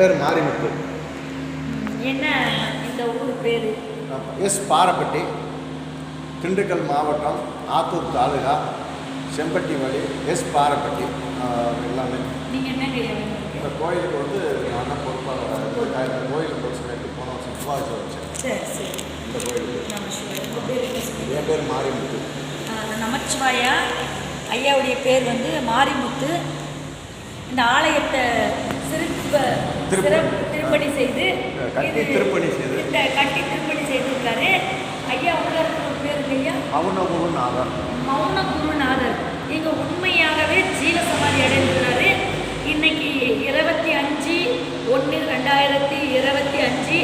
பேர் மாரிமுத்து. என்ன இந்த ஊர் பேர். எஸ் பாரப்பட்டி திண்டுக்கல் மாவட்டம் ஆத்தூர் தாலுகா செம்பட்டி வழி எஸ் பாரப்பட்டி எல்லாமே. இந்த கோயிலுக்கு வந்து நான் தான் பொறுப்பாளர். இந்த கோயிலுக்கு ஒரு சொல்லிட்டு போன வருஷம் சுபாஷ் வச்சேன். இந்த கோயிலுக்கு? என் பேர் மாரிமுத்து. நமச்சிவாயா ஐயாவுடைய பேர் வந்து மாரிமுத்து. இந்த ஆலயத்தை சிறப்பு திருப்பணி. செய்து கட்டி திருப்பணி செய்து. கட்டி திருப்பணி செய்திருக்காரு. ஐயா உள்ள இருக்கிற பேர் ஐயா? அவனகுரு நாதர். மௌன குருநாதர் இங்க உண்மையாகவே ஜீவ சமாதி அடைந்திருக்கிறாரு. இன்னைக்கு இருபத்தி அஞ்சு ஒன்று ரெண்டாயிரத்தி இருபத்தி அஞ்சு.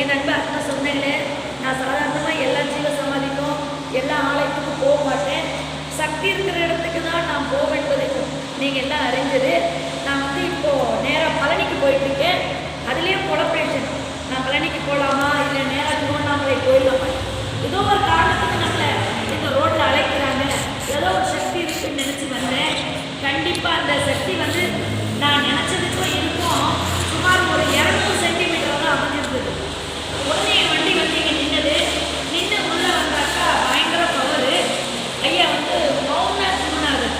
என் நண்பர் அண்ணன் சொன்னேங்களே நான் சாதாரணமாக எல்லா ஜீவ சமாதிக்கும் எல்லா ஆலயத்துக்கும் போக மாட்டேன். சக்தி இருக்கிற இடத்துக்கு தான் நான் போவேன் நீங்கள் எல்லாம் அறிஞ்சது. நான் வந்து இப்போ நேராக பழனிக்கு போயிட்டுருக்கேன். அதுலேயும் கொலப்ரேஷன் நான் பழனிக்கு போகலாமா இல்லை நேராக திருவண்ணாமலை போயிடலாமா? ஏதோ ஒரு காரணத்துக்கு நம்மளை இந்த ரோட்டில் அழைக்கிறாங்க. ஏதோ ஒரு சக்தி இருக்குன்னு நினச்சி வந்தேன். கண்டிப்பாக அந்த சக்தி வந்து நான் நினச்சதுக்கும் இருக்கும் சுமார் ஒரு இரநூறு சென்டிமீட்டர் தான் அமைஞ்சிருந்தது. உடனே என் வண்டி வந்து இங்கே நின்னது. நின்று உள்ளே வந்தாக்கா பயங்கர பவர் ஐயா வந்து மௌன குருநாதர்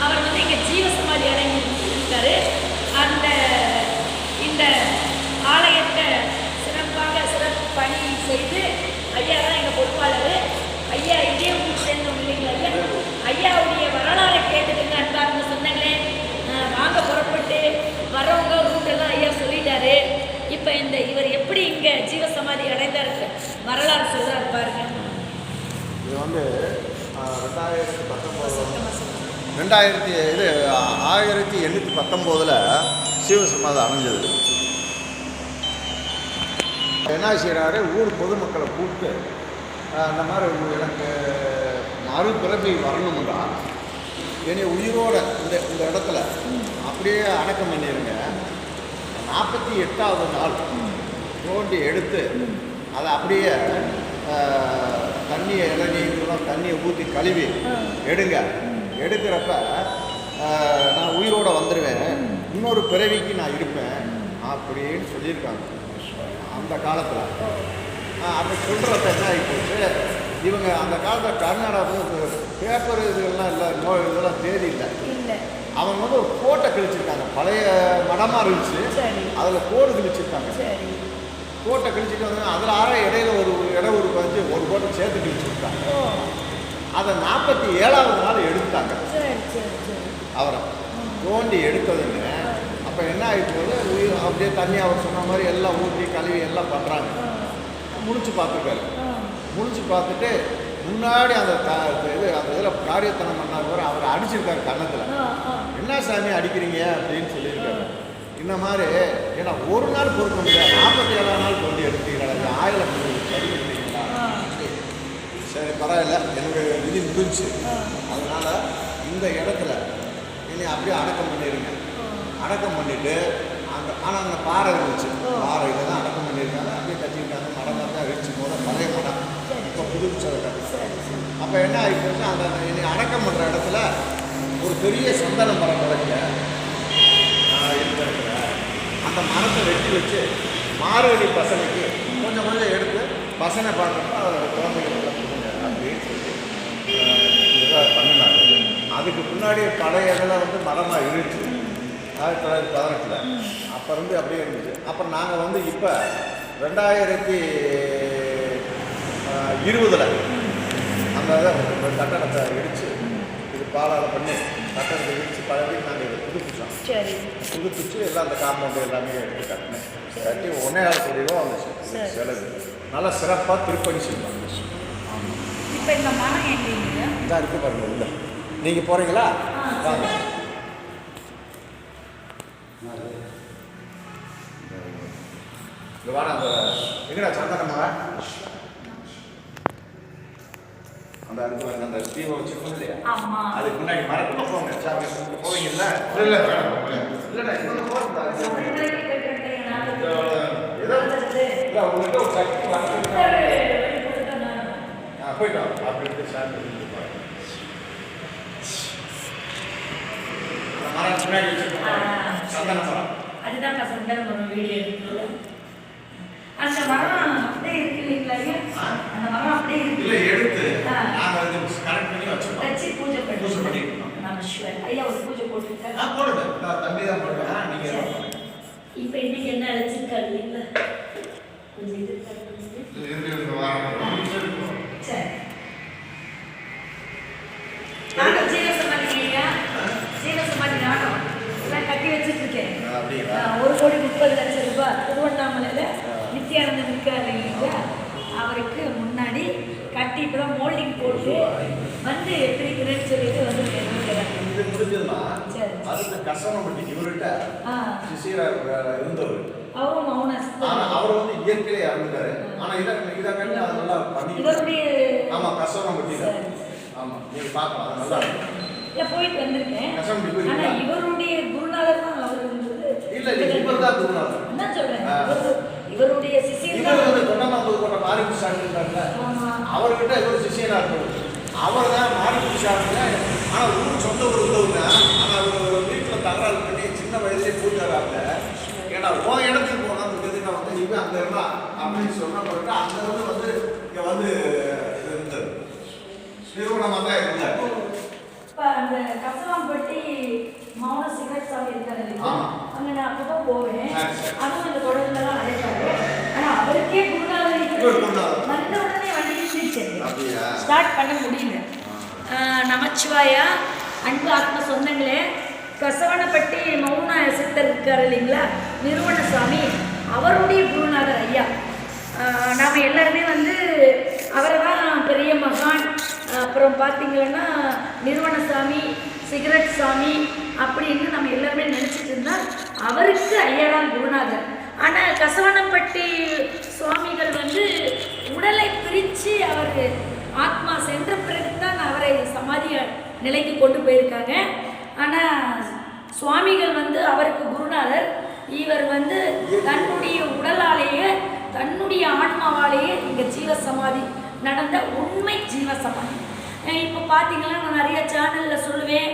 அவர் வந்து இங்கே ஜீவ சமாதி அடைஞ்சு இருக்காரு அந்த இந்த ஆலயத்தை சிறப்பாக சிறப்பு பணி செய்து ஐயா தான் எங்கள் பொறுப்பாளர் ஐயா இதே ஊருக்கு சேர்ந்தவங்க இல்லைங்களா ஐயா ஐயாவுடைய வரலாறை கேட்டுட்டுங்க அன்பார்ந்து சொன்னாங்களே அஹ் வாங்க புறப்பட்டு வரவங்க ரூட்டெல்லாம் ஐயா சொல்லிட்டாரு இப்போ இந்த இவர் எப்படி இங்கே ஜீவ சமாதி அடைந்தாருக்கு வரலாறு சொல்றாரு பாருங்க இது வந்து ஆஹ், ரெண்டாயிரத்தி பத்தொம்போது ரெண்டாயிரத்தி இது ஆயிரத்தி எண்ணூற்றி பத்தொம்போதில் சிவசமாதம் அமைஞ்சது. என்ன செய்கிறாரு ஊர் பொதுமக்களை கூப்பிட்டு அந்த இந்த மாதிரி எனக்கு மறுபிறவி வரணும்டா. என்னை உயிரோட இந்த இந்த இடத்துல அப்படியே அடக்கம் பண்ணிடுங்க நாற்பத்தி எட்டாவது நாள் தோண்டி எடுத்து அதை அப்படியே தண்ணியை இளநீ இதெல்லாம் தண்ணியை ஊற்றி கழுவி எடுங்க. எடுக்கிறப்ப நான் உயிரோட வந்துடுவேன் இன்னொரு பிறவிக்கு நான் இருப்பேன் அப்படின்னு சொல்லியிருக்காங்க. அந்த காலத்தில். அப்படி சொல்கிறப்ப என்ன ஆகி போச்சு இவங்க அந்த காலத்தில் கர்நாடகா பேப்பர் இதெல்லாம் இல்லை நோ இதெல்லாம் தேதி இல்லை. அவங்க வந்து ஒரு கோட்டை கிழிச்சிருக்காங்க. பழைய மடமாக இருந்துச்சு. அதில் கோடு கிழிச்சிருக்காங்க. சரி. கோட்டை கிழிச்சிட்டு வந்து அதில் ஆற இடையில ஒரு இடம் ஒரு கோட்டை சேர்த்து ஓ அதை நாற்பத்தி ஏழாவது நாள் எடுத்தாங்க. சரி சரி சரி. அவரை தோண்டி எடுத்ததுங்க அப்போ என்ன ஆகி போகுது? உயிர் அப்படியே தண்ணி அவர் சொன்ன மாதிரி எல்லாம் ஊற்றி கழுவி எல்லாம் பண்ணுறாங்க முடிச்சு பார்த்துருக்காரு. முடிச்சு பார்த்துட்டு முன்னாடி அந்த க இது அந்த இதில் காரியத்தனம் பண்ணார் அவரை அடிச்சிருக்காரு கன்னத்தில். என்ன சாமி அடிக்கிறீங்க அப்படின்னு சொல்லியிருக்காரு. இந்த மாதிரி ஏன்னா ஒரு நாள் பொறுக்க முடியாது. நாற்பத்தி ஏழாம் நாள் தோண்டி எடுத்தீங்களா? இந்த ஆயிரம் சரி பரவாயில்ல. எனக்கு விதி முடிஞ்சு அதனால் இந்த இடத்துல இனி அப்படியே அடக்கம் பண்ணிடுங்க அடக்கம் பண்ணிட்டு அந்த ஆனால் அந்த பாறை இருந்துச்சு. பாறை இதை தான் அடக்கம் பண்ணியிருக்காங்க. அப்படியே கட்டியிருக்காங்க. மடம் தான் அடிச்சு போல பழைய மடம் இப்போ புதுப்பிச்ச கட்டு அப்போ என்ன ஆகிப்போச்சுன்னா அந்த இனி அடக்கம் பண்ணுற இடத்துல ஒரு பெரிய சந்தன மரம் கிடைக்க இருக்கிற அந்த மரத்தை வெட்டி வச்சு மார்கழி பசனைக்கு கொஞ்சம் கொஞ்சம் எடுத்து பசனை பார்க்குறப்ப அதில் ஆஹ், இதை பண்ணினாங்க அதுக்கு முன்னாடி பழைய இதில் வந்து மரமாக இருந்துச்சு. ஆயிரத்தி தொள்ளாயிரத்தி பதினெட்டில். அப்போ இருந்து அப்படியே இருந்துச்சு. அப்புறம் நாங்கள் வந்து இப்போ ரெண்டாயிரத்தி இருபதில் அந்த கட்டடத்தை இடித்து இது பாலால் பண்ணி கட்டடத்தை இடித்து பழகி நாங்கள் இதை புதுப்பிச்சோம். சரி. புதுப்பிச்சு எல்லாம் அந்த காம்பவுண்டு எல்லாமே எடுத்து கட்டினேன் கட்டி ஒன்றே ஆறு கோடி ரூபா வந்துச்சு. செலவு. நல்லா சிறப்பாக திருப்பணி செய்வாங்க இப்போ இந்த மரம் எங்கேங்க இதான் இருக்கு பாருங்க உள்ள. நீங்கள் போகிறீங்களா வாங்க. இங்க வாடா அந்த எங்கடா அந்த அடுத்து பாருங்க அந்த தீவை வச்சுருக்கோம் இல்லையா? ஆமா. அதுக்கு முன்னாடி மரத்துக்கு போங்க சாமி போவீங்கல்ல? இல்லை இல்லை இல்லைடா இன்னொன்று போகிறதா உங்கள்கிட்ட ஒரு சக்தி போயிட்டோம் அப்படின்ட்டு சாமி கும்பிட்டு பாருங்க. அந்த மரம் முன்னாடி வச்சுருக்கோம் சந்தன மரம் அதுதான் கசந்தாலும் நம்ம வீடியோ எடுக்கிறோம் அந்த மரம் அப்படியே இருக்கு இல்லைங்களா அந்த மரம் அப்படியே இருக்கு. இல்லை எடுத்து ஆ. நாங்கள் வந்து கரெக்ட் பண்ணி வச்சுருக்கோம். வச்சு பூஜை பண்ணி பூஜை. நம்ம சிவன். ஐயா ஒரு பூஜை போட்டுருக்காரு. நான் போடுங்க. நான் தம்பி தான் சரி. பண்ணுங்க இப்போ இன்னைக்கு என்ன அழைச்சிருக்காரு இல்லைங்களா? கொஞ்சம் இது இருக்காரு. இருக்கு, இருக்கு, வாங்க. சரி நானும் ஜீவசமாதி ஐயா ஜீவசமாதி நானும் எல்லாம் கட்டி வச்சுட்டு இருக்கேன் அப்படிங்களா ஆஹ் ஒரு கோடி முப்பது லட்சம் ரூபாய் திருவண்ணாமலையில் நித்யானந்தம் இருக்காரு இல்லைங்களா அவருக்கு முன்னாடி கட்டி இப்போ தான் மோல்டிங் போட்டு வந்து பிரிக்கிறேன்னு சொல்லிட்டு வந்து இது இருந்தவர். அவரும் மௌன அவர் வந்து இயற்கையிலே இறந்துட்டாரு. ஆனா இதை இதை கண்டு அதை நல்லா பண்ணி இவருடைய ஆமா கஷ்டம் பட்டியில. ஆமா நீங்க பார்க்கலாம் நல்லா போயிட்டு வந்திருக்கேன். ஆனா இவருடைய குருநாதர் இல்ல இல்ல இவர் தான் குருநாதர் என்ன சொல்றேன்? இவருடைய சிசியர் இவர் வந்து தொண்டமாம்பது கோட்டை மாரிப்பு சாப்பிட்டுருக்காருல்ல ஆமா. அவர்கிட்ட இவர் சிஷியனா இருந்தவர் அவர் தான் மாரிப்பு சாப்பிட்டு ஆனா ஊர் சொந்த ஊர் ஆனா அவர் வீட்டுல தகராறு பண்ணி சின்ன வயசுலேயே போட்டாராங்க ஏன்னா உன் இடத்துக்கு போனா எதுக்கு நான் வந்து இவன் அங்க இருந்தா அப்படின்னு சொன்ன பிறகு அங்க இருந்து வந்து இங்க வந்து இருந்தது. நிறுவனமாக தான் இருந்தார் அந்த கசவாம்பட்டி மௌன சிகரெட் சாமி இருக்காரு. அங்க நான் அப்பப்போ போவேன். அதுவும் அந்த தொடர்ந்துலாம் அழைப்பாரு. ஆனா அவருக்கே குருநாதர். வந்த உடனே வண்டி ஸ்டார்ட் பண்ண முடியல. நமச்சிவாயா அன்பு ஆத்ம சொந்தங்களே கசவனப்பட்டி மௌன சித்தர் இருக்கார் இல்லைங்களா? நிறுவன சுவாமி அவருடைய குருநாதர் ஐயா. நாம எல்லாருமே வந்து அவரை தான் பெரிய மகான். அப்புறம் பார்த்தீங்கன்னா நிறுவன சாமி சிகரெட் சாமி அப்படின்னு நம்ம எல்லாருமே நினச்சிட்டு இருந்தால் அவருக்கு ஐயா குருநாதர். ஆனால் கசவனப்பட்டி சுவாமிகள் வந்து உடலை பிரித்து அவர் ஆத்மா சென்ற பிறகு தான் அவரை சமாதி நிலைக்கு கொண்டு போயிருக்காங்க. ஆனால் சுவாமிகள் வந்து அவருக்கு குருநாதர். இவர் வந்து தன்னுடைய உடலாலேயே தன்னுடைய ஆன்மாவாலேயே இங்கே ஜீவ சமாதி நடந்த உண்மை ஜீவ சமாதி இப்போ பார்த்தீங்கன்னா நான் நிறைய சேனலில் சொல்லுவேன்.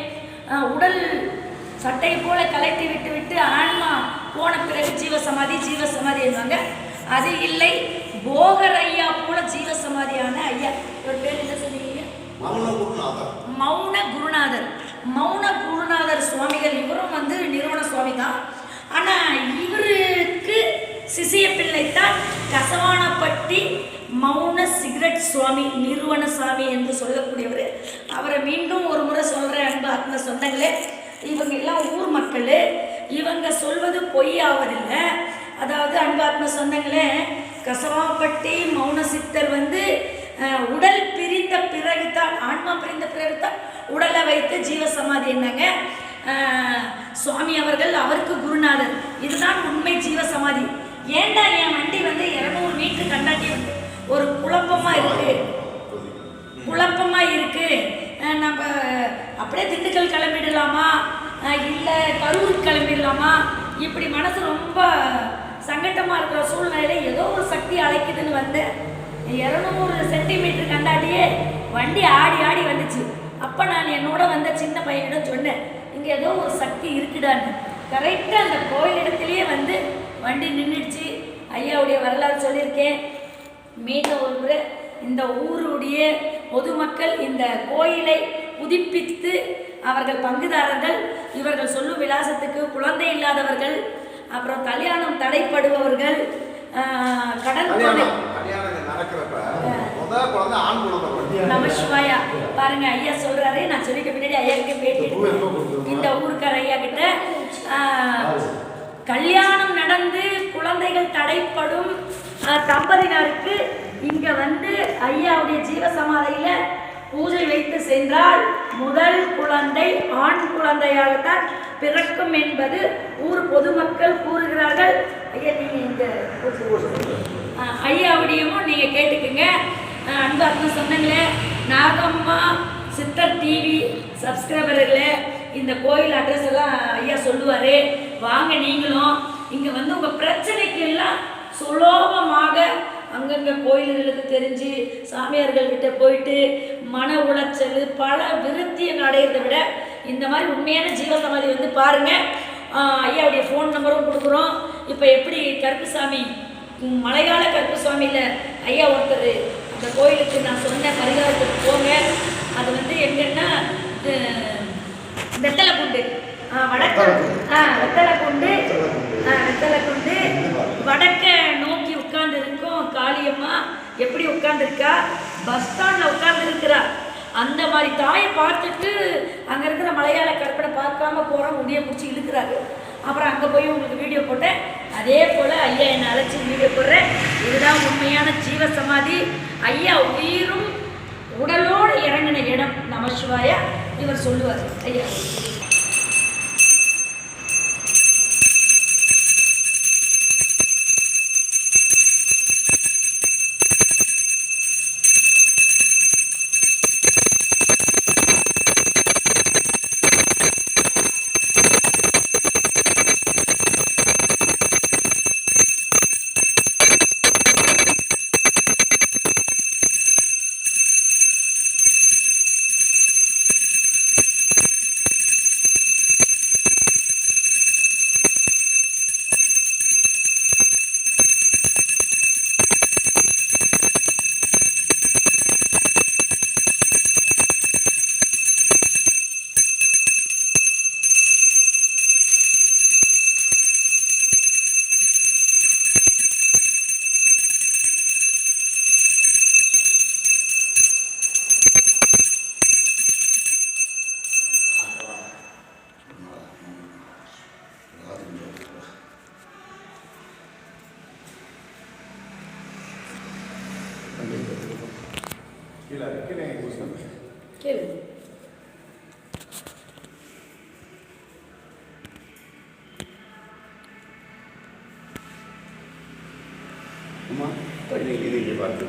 உடல் சட்டையை போல கலட்டி விட்டு விட்டு ஆன்மா போன பிறகு ஜீவசமாதி ஜீவசமாதி என்பாங்க அது இல்லை போகர் ஐயா போல ஜீவசமாதியான ஐயா. ஒரு பேர் என்ன சொன்னீங்க? மௌன குருநாதர். மௌன குருநாதர். மௌன குருநாதர் சுவாமிகள் இவரும் வந்து நிறுவன சுவாமி தான். ஆனால் இவருக்கு சிசிய பிள்ளைத்தான் கசவானப்பட்டி மௌன சிகரெட் சுவாமி நிறுவன சாமி என்று சொல்லக்கூடியவர். அவரை மீண்டும் ஒரு முறை சொல்கிறேன் அன்பு ஆத்ம சொந்தங்களே. இவங்க எல்லாம் ஊர் மக்கள். இவங்க சொல்வது பொய்யாவதில்லை அதாவது அன்பு ஆத்ம சொந்தங்களே கசவாப்பட்டி மௌன சித்தர் வந்து உடல் பிரிந்த பிறகுதான் ஆன்மா பிரிந்த பிறகுதான் உடலை வைத்து ஜீவசமாதி என்னங்க? சுவாமி அவர்கள் அவருக்கு குருநாதர். இதுதான் உண்மை ஜீவசமாதி. ஏன்டா என் வண்டி வந்து இரநூறு மீட்டர் கண்டாட்டி வந்து ஒரு குழப்பமாக இருக்கு. குழப்பமாக இருக்கு. நம்ம அப்படியே திண்டுக்கல் கிளம்பிடலாமா? இல்லை கரூர் கிளம்பிடலாமா? இப்படி மனசு ரொம்ப சங்கட்டமாக இருக்கிற சூழ்நிலையில் ஏதோ ஒரு சக்தி அழைக்குதுன்னு வந்தேன் இரநூறு சென்டிமீட்டர் கண்டாடியே வண்டி ஆடி ஆடி வந்துச்சு. அப்போ நான் என்னோட வந்த சின்ன பையனிடம் சொன்னேன் இங்கே ஏதோ ஒரு சக்தி இருக்குடான்னு. கரெக்டாக அந்த கோயிலிடத்திலேயே வந்து வண்டி நின்றுடுச்சு ஐயாவுடைய வரலாறு சொல்லியிருக்கேன். மீண்டும் ஒரு முறை இந்த ஊருடைய பொதுமக்கள் இந்த கோயிலை புதுப்பித்து அவர்கள் பங்குதாரர்கள் இவர்கள் சொல்லும் விலாசத்துக்கு குழந்தை இல்லாதவர்கள் அப்புறம் கல்யாணம் தடைப்படுபவர்கள் கடன் தொல்லை கல்யாணம் கல்யாணம் இங்க நடக்கிறப்ப முதல் குழந்தை ஆண் குழந்தை பிறக்கும். நம சிவாயா பாருங்க ஐயா சொல்றாரு நான் சொல்லிக்க பின்னாடி ஐயாவுக்கு பேட்டி. இந்த ஊருக்கார ஐயா கிட்ட கல்யாணம் நடந்து குழந்தைகள் தடைப்படும் தம்பதியினருக்கு இங்க வந்து ஐயாவுடைய ஜீவசமாதியில பூஜை வைத்து சென்றால் முதல் குழந்தை ஆண் குழந்தையாகத்தான் பிறக்கும் என்பது ஊர் பொதுமக்கள் கூறுகிறார்கள். ஐயா நீங்க இந்த ஐயாவுடையமும் நீங்கள் கேட்டுக்குங்க. அன்பு அர்த்தம் சொன்னங்களே நாகம்மா சித்தர் டிவி சப்ஸ்கிரைபர்களே இந்த கோயில் அட்ரஸ் எல்லாம் ஐயா சொல்லுவார். வாங்க நீங்களும் இங்கே வந்து உங்கள் பிரச்சனைக்கு எல்லாம் சுலோபமாக அங்கங்கே கோயில்களுக்கு தெரிஞ்சு சாமியார்கள் கிட்ட போயிட்டு மன உளைச்சல் பல விருத்தியை அடையிறதை விட இந்த மாதிரி உண்மையான ஜீவசமாதி வந்து பாருங்க. ஐயாவுடைய ஃபோன் நம்பரும் கொடுக்குறோம். இப்போ எப்படி கருப்புசாமி ம், மலையாள கருப்புசாமியில் ஐயா ஒருத்தர் அந்த கோயிலுக்கு நான் சொன்ன பரிகாரத்துக்கு போங்க. அது வந்து எங்கன்னா வெத்தலை குண்டு வெத்தலை கொண்டு. வெத்தலை கொண்டு. வடக்க நோக்கி உட்கார்ந்து இருக்கும் காளியம்மா எப்படி உட்கார்ந்துருக்கா? பஸ் ஸ்டாண்டில் உட்கார்ந்து அந்த மாதிரி தாயை பார்த்துட்டு அங்கே இருக்கிற மலையாள கற்பனை பார்க்காம போகிறோம் முடிய பிடிச்சி இழுக்கிறாரு. அப்புறம் அங்கே போய் உங்களுக்கு வீடியோ போட்டேன். அதே போல் ஐயா என்னை அழைச்சி வீடியோ போடுறேன். இதுதான் உண்மையான ஜீவ சமாதி ஐயா உயிரும் உடலோடு இறங்கின இடம். நமசிவாயா இவர் சொல்லுவார். ஐயா. கீழே கீழே கேளு அம்மா இது இது இங்கே பார்த்து?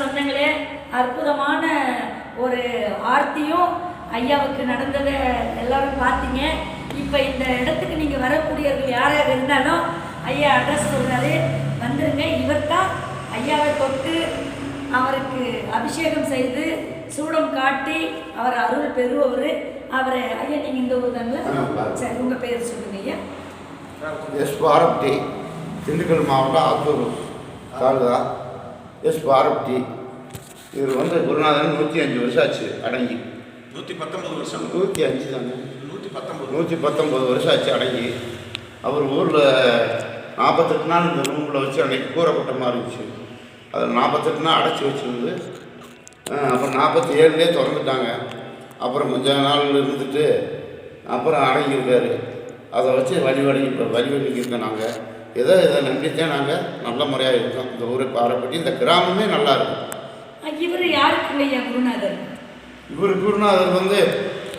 சொந்தங்களே அற்புதமான ஒரு ஆர்த்தியும் ஐயாவுக்கு நடந்ததை எல்லாரும் பார்த்தீங்க. இப்போ இந்த இடத்துக்கு நீங்கள் வரக்கூடியவர்கள் யாராக இருந்தாலும் ஐயா அட்ரஸ் சொல்கிறாரு வந்துருங்க. இவர் தான் ஐயாவை தொட்டு அவருக்கு அபிஷேகம் செய்து சூடம் காட்டி அவர் அருள் பெறுபவர். அவரை ஐயா நீங்கள் இந்த ஊர் தாங்களா. சரி உங்கள் பேர் சொல்லுங்க ஐயா. எஸ் பாரப்டி திண்டுக்கல் மாவட்டம் ஆத்தூர் தாலுகா. எஸ் பாரப்டி இவர் வந்து குருநாதன் நூற்றி அஞ்சு வருஷம் ஆச்சு அடங்கி. நூற்றி பத்தொன்பது வருஷம். நூற்றி அஞ்சு தானே? நூற்றி பத்தொன்பது நூற்றி பத்தொம்பது வருஷம் ஆச்சு அடங்கி. அவர் ஊரில் நாற்பத்தெட்டு நாள் இந்த ரூமில் வச்சு அன்னைக்கு கூறப்பட்ட மாதிரி இருந்துச்சு. அது நாற்பத்தெட்டு நாள் அடைச்சி வச்சிருந்து அப்புறம் நாற்பத்தி ஏழுலேயே திறந்துட்டாங்க. அப்புறம் கொஞ்ச நாள் இருந்துட்டு அப்புறம் அடங்கியிருக்காரு. அதை வச்சு வழி வழி இப்போ வழி வழிக்கிருக்கோம் நாங்கள் ஏதோ இதை நம்பித்தான் நாங்கள் நல்ல முறையாக இருக்கோம். இந்த ஊரை பாரப்பட்டி இந்த கிராமமே நல்லா இருக்கும் இவர் யாருக்குங்க ஐயா குருநாதர்? இவர் குருநாதர் வந்து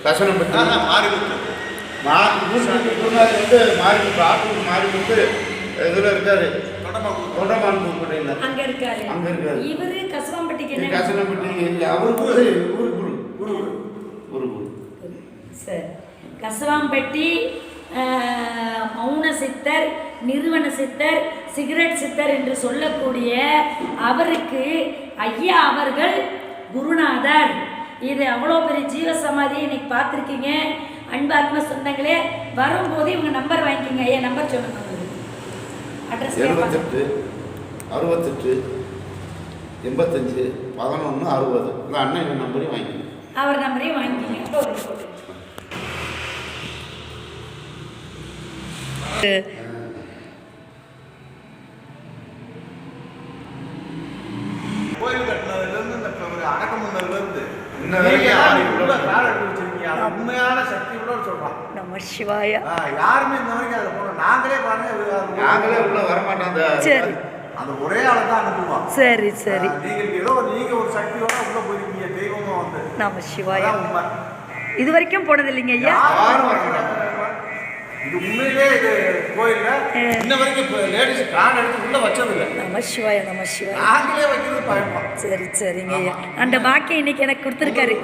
கசனப்பட்டி மாறிவிட்டு மா குருநாதர் வந்து மாறி ஆத்தூர் மாறி வந்து இதில் இருக்காரு. தொண்டமான் பூக்கடையில் அங்க இருக்காரு. அங்க இருக்காரு. இவரு கசவாம்பட்டிக்கு என்ன? கசனப்பட்டி அவருக்கு வந்து ஊர் குரு. குரு. குரு குரு. சரி. கசவாம்பட்டி மௌன சித்தர் நிறுவன சித்தர் சிகரெட் சித்தர் என்று சொல்லக்கூடிய அவருக்கு ஐயா அவர்கள் குருநாதர். இது அவ்வளோ பெரிய ஜீவ சமாதி இன்னைக்கு பார்த்துருக்கீங்க. அன்பாத்ம சொந்தங்களே வரும்போது இவங்க நம்பர் வாங்கிக்கிங்க. ஐயா நம்பர் சொல்லுங்க. அட்ரஸ் எழுபத்தெட்டு அறுபத்தெட்டு எண்பத்தஞ்சு பதினொன்று அறுபது. இந்த அண்ணன் நம்பரையும் வாங்கிக்கணும் அவர் நம்பரையும் வாங்கிக்கிங்க அப்போ ஒரு photo. கோயில் கட்டினதுலேருந்து இந்த ஒரு அடக்கம் பண்ணதுலேருந்து இன்ன வரைக்கும் யாரும் உள்ள கால் எடுத்து வச்சிருக்கீங்க அது உண்மையான சக்தி உள்ளவர் சொல்கிறான் நம சிவாயா. யாருமே இந்த வரைக்கும் அதில் போனோம் நாங்களே பாருங்க அது- அது- நாங்களே உள்ள வரமாட்டோம். சரி. அந்த ஒரே ஆளை தான் சரி சரி. நீங்கள் ஏதோ ஒரு- நீங்க ஒரு சக்தியோட உள்ள போயிருக்கீங்க தெய்வமா வந்து. நம சிவாயா. அதான் உண்மை. இது வரைக்கும் போனது இல்லைங்க ஐயா. இது உண்மையிலே இது கோயில்ல இன்ன வரைக்கும் இப்போ லேடிஸ் கான் எடுத்து உள்ள வச்சதில்லை. நம சிவாய நம சிவாய. நாங்களே வைக்கிறது பயப்பா. சரி சரிங்க ஐயா. அந்த பாக்கியம் இன்னைக்கு எனக்கு கொடுத்துருக்காரு.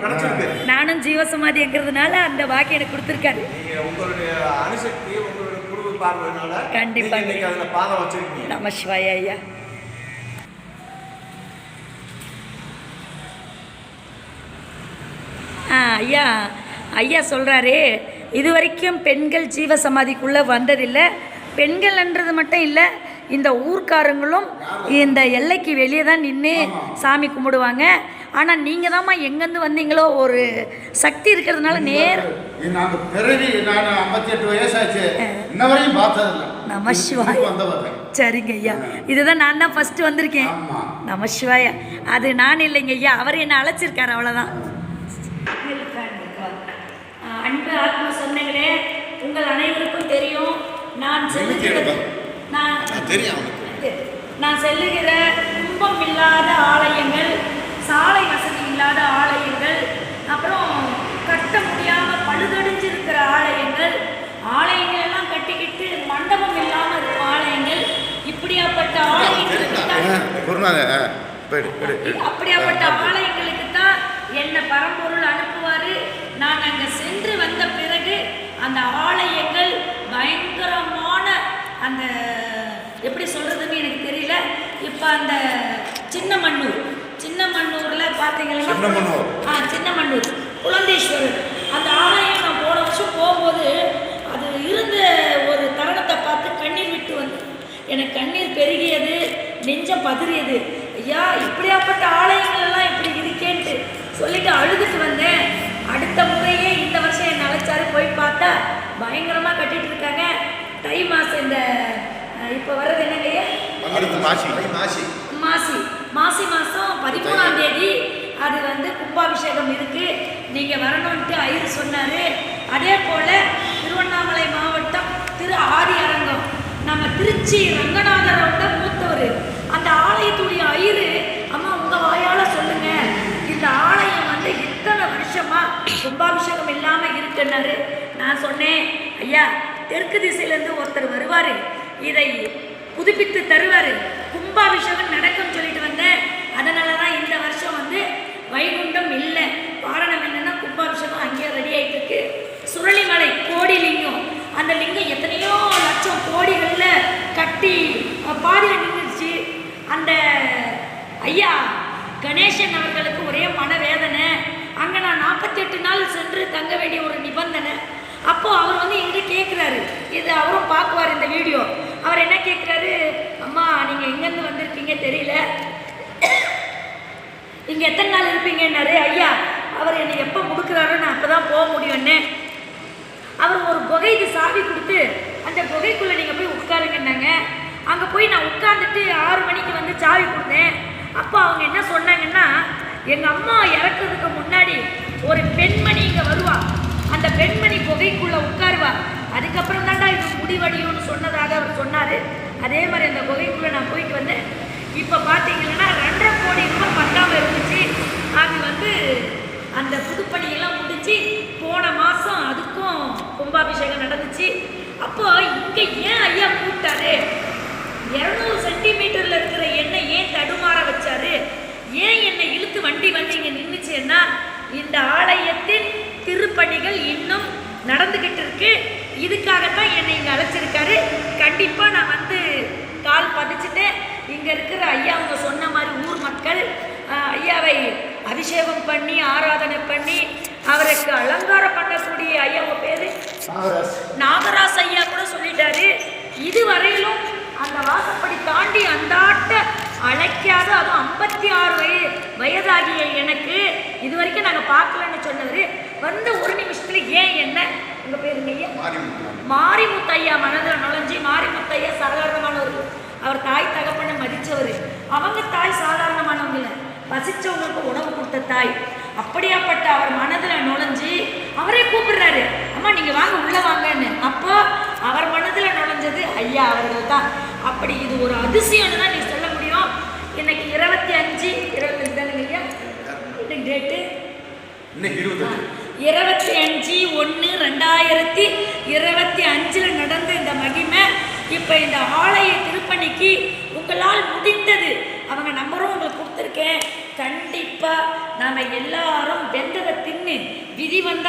நானும் ஜீவசமாதிங்கிறதுனால அந்த பாக்கியம் எனக்கு கொடுத்துருக்காரு. உங்களுடைய அணுசக்தி உங்களுடைய குரு பார்வையினால கண்டிப்பா. நீங்க இன்னைக்கு அதுல பாதம் வச்சிருக்கீங்க. நம சிவாய ஐயா. ஐயா ஐயா சொல்கிறாரு இது வரைக்கும் பெண்கள் ஜீவசமாதிக்குள்ளே வந்ததில்லை. பெண்கள்ன்றது மட்டும் இல்லை இந்த ஊர்க்காரங்களும் இந்த எல்லைக்கு வெளியே தான் நின்று சாமி கும்பிடுவாங்க. ஆனால் நீங்கள் தாம்மா எங்கேருந்து வந்தீங்களோ ஒரு சக்தி இருக்கிறதுனால நேர் நாங்க பிறவி நான் ஐம்பத்தி எட்டு வயசாச்சு இன்ன வரையும் பார்த்ததில்லை. நம சிவாய. சரிங்க ஐயா. இதுதான் நான் தான் ஃபஸ்ட்டு வந்திருக்கேன். நம சிவாய. அது நான் இல்லைங்க ஐயா. அவர் என்னை அழைச்சிருக்காரு அவ்வளோதான் அன்பு ஆத்ம சொன்னங்களே உங்கள் அனைவருக்கும் தெரியும் நான் செல்லுகிற நான் தெரியும் நான் செல்லுகிற கும்பம் இல்லாத ஆலயங்கள் சாலை வசதி இல்லாத ஆலயங்கள் அப்புறம் கட்ட முடியாமல் பழுதடைஞ்சிருக்கிற ஆலயங்கள் ஆலயங்கள் எல்லாம் கட்டிக்கிட்டு மண்டபம் இல்லாமல் இருக்கும் ஆலயங்கள் இப்படியாப்பட்ட ஆலயங்களுக்கு அப்படியாப்பட்ட ஆலயங்களுக்கு தான் என்ன பரம்பொருள் அனுப்புவார். நான் அங்கே சென்று அந்த ஆலயங்கள் பயங்கரமான அந்த எப்படி சொல்கிறதுன்னு எனக்கு தெரியல. இப்போ அந்த சின்ன மண்ணூர் சின்ன மண்ணூரில் பார்த்தீங்கன்னா. ஆ சின்ன மண்ணூர் குழந்தேஸ்வரர். அந்த ஆலயம் நான் போன வருஷம் போகும்போது அது இருந்த ஒரு தருணத்தை பார்த்து கண்ணீர் விட்டு வந்து எனக்கு கண்ணீர் பெருகியது நெஞ்சம் பதறியது. ஐயா இப்படியாப்பட்ட ஆலயங்கள் எல்லாம் இப்படி இருக்கேன்ட்டு சொல்லிட்டு அழுதுட்டு வந்தேன். அடுத்த முறையே இந்த வருஷம் என்னை அழைச்சாரு போய் பார்த்தா பயங்கரமாக கட்டிட்டு இருக்காங்க தை மாதம் இந்த இப்போ வர்றது என்னங்கய்யா மாசி. மாசி. மாசி. மாசி மாதம் பதிமூணாம் தேதி அது வந்து கும்பாபிஷேகம் இருக்கு. நீங்கள் வரணும்ட்டு ஐயர் சொன்னார். அதே போல் திருவண்ணாமலை மாவட்டம் திரு ஆதி அரங்கம் நம்ம திருச்சி ரங்கநாதரோட மூத்தவர். அந்த ஆலயத்துடைய ஐயரு அம்மா உங்கள் வாயால் சொல்லுங்க. இந்த ஆலயம் வந்து இத்தனை வருஷமா கும்பாபிஷேகம் இல்லாமல் இருக்குன்னாரு. நான் சொன்னேன் ஐயா தெற்கு திசையிலேருந்து ஒருத்தர் வருவார். இதை புதுப்பித்து தருவார். கும்பாபிஷேகம் நடக்கும்னு சொல்லிட்டு வந்தேன் அதனால தான் இந்த வருஷம் வந்து வைகுண்டம் இல்லை. காரணம் என்னன்னா கும்பாபிஷேகம் அங்கேயே ரெடி ஆகிட்டு இருக்கு சுரளிமலை கோடி லிங்கம். அந்த லிங்கம் எத்தனையோ லட்சம் கோடிகளில் கட்டி பாதியில் நின்றுச்சு அந்த ஐயா கணேசன் அவர்களுக்கு ஒரே மனவேதனை. அங்கே நான் நாற்பத்தெட்டு நாள் சென்று தங்க வேண்டிய ஒரு நிபந்தனை. அப்போது அவர் வந்து என்கிட்ட கேட்குறாரு இது அவரும் பார்க்குவார் இந்த வீடியோ. அவர் என்ன கேட்குறாரு அம்மா நீங்கள் எங்கேருந்து வந்திருக்கீங்க தெரியல. இங்கே எத்தனை நாள் இருப்பீங்கன்னாரு. ஐயா அவர் என்னை எப்போ கொடுக்குறாரோ நான் அப்போ தான் போக முடியும்னு அவர் ஒரு குகைக்கு சாவி கொடுத்து அந்த குகைக்குள்ளே நீங்கள் போய் உட்காருங்கன்னாங்க. அங்கே போய் நான் உட்காந்துட்டு ஆறு மணிக்கு வந்து சாவி கொடுத்தேன். அப்போ அவங்க என்ன சொன்னாங்கன்னா எங்கள் அம்மா இறக்குறதுக்கு முன்னாடி ஒரு பெண்மணி இங்கே வருவாள் அந்த பெண்மணி குகைக்குள்ளே உட்காருவார். அதுக்கப்புறம் தாண்டா இது முடிவடியும்னு சொன்னதாக அவர் சொன்னார். அதே மாதிரி அந்த குகைக்குள்ளே நான் போயிட்டு வந்தேன். இப்போ பார்த்தீங்கன்னா ரெண்டரை கோடி ரூபாய் பத்தாம இருந்துச்சு. அது வந்து அந்த புதுப்பணியெல்லாம் முடிஞ்சு போன மாதம் அதுக்கும் கும்பாபிஷேகம் நடந்துச்சு. அப்போ இங்கே ஏன் ஐயா கூப்பிட்டாரு? இரநூறு சென்டிமீட்டரில் இருக்கிற எண்ணெய் ஏன் தடுமாற வச்சாரு? ஏன் என்னை இழுத்து வண்டி வந்து இங்கே நின்றுச்சுன்னா இந்த ஆலயத்தின் திருப்பணிகள் இன்னும் நடந்துக்கிட்டு இருக்கு இதுக்காகத்தான் என்னை இங்கே அழைச்சிருக்காரு. கண்டிப்பாக நான் வந்து கால் பதிச்சுட்டேன் இங்கே இருக்கிற ஐயா அவங்க சொன்ன மாதிரி ஊர் மக்கள் ஐயாவை அபிஷேகம் பண்ணி ஆராதனை பண்ணி அவருக்கு அலங்காரம் பண்ணக்கூடிய ஐயா உங்க பேரு? நாகராஜ். ஐயா கூட சொல்லிட்டாரு. இதுவரையிலும் அந்த வாசப்படி தாண்டி அந்தாட்ட அழைக்காத அதுவும் ஐம்பத்தி ஆறு வய வயதாகிய எனக்கு இது வரைக்கும் நாங்கள் பார்க்கலன்னு சொன்னவர் வந்த ஒரு நிமிஷத்துல ஏன் என்ன? உங்கள் பேருங்க ஐயா? மாரிமுத்தையா மனதில் நுழைஞ்சி மாரிமுத்தையா சாதாரணமானவர். அவர் தாய் தகப்பனை மதிச்சவர். அவங்க தாய் சாதாரணமானவங்க இல்லை பசிச்சவங்களுக்கு உணவு கொடுத்த தாய். அப்படியாப்பட்ட அவர் மனதில் நுழைஞ்சி அவரே கூப்பிடுறாரு. அம்மா நீங்கள் வாங்க உள்ளே வாங்கன்னு. அப்போ அவர் மனதில் நுழைஞ்சது ஐயா அவர்கள் தான். அப்படி இது ஒரு அதிசயம்னு தான் நீ இன்னைக்கு இருபத்தி அஞ்சு இருபத்தஞ்சு தானே ஐயா? இன்னைக்கு டேட்டு இன்னைக்கு இருபத்தஞ்சு. இருபத்தி அஞ்சு ஒன்று ரெண்டாயிரத்தி இருபத்தி அஞ்சில் நடந்த இந்த மகிமை இப்போ இந்த ஆலய திருப்பணிக்கு உங்களால் முடிந்தது. அவங்க நம்பரும் உங்களுக்கு கொடுத்துருக்கேன். கண்டிப்பாக நாம் எல்லாரும் வெந்ததை தின்னு விதி வந்தா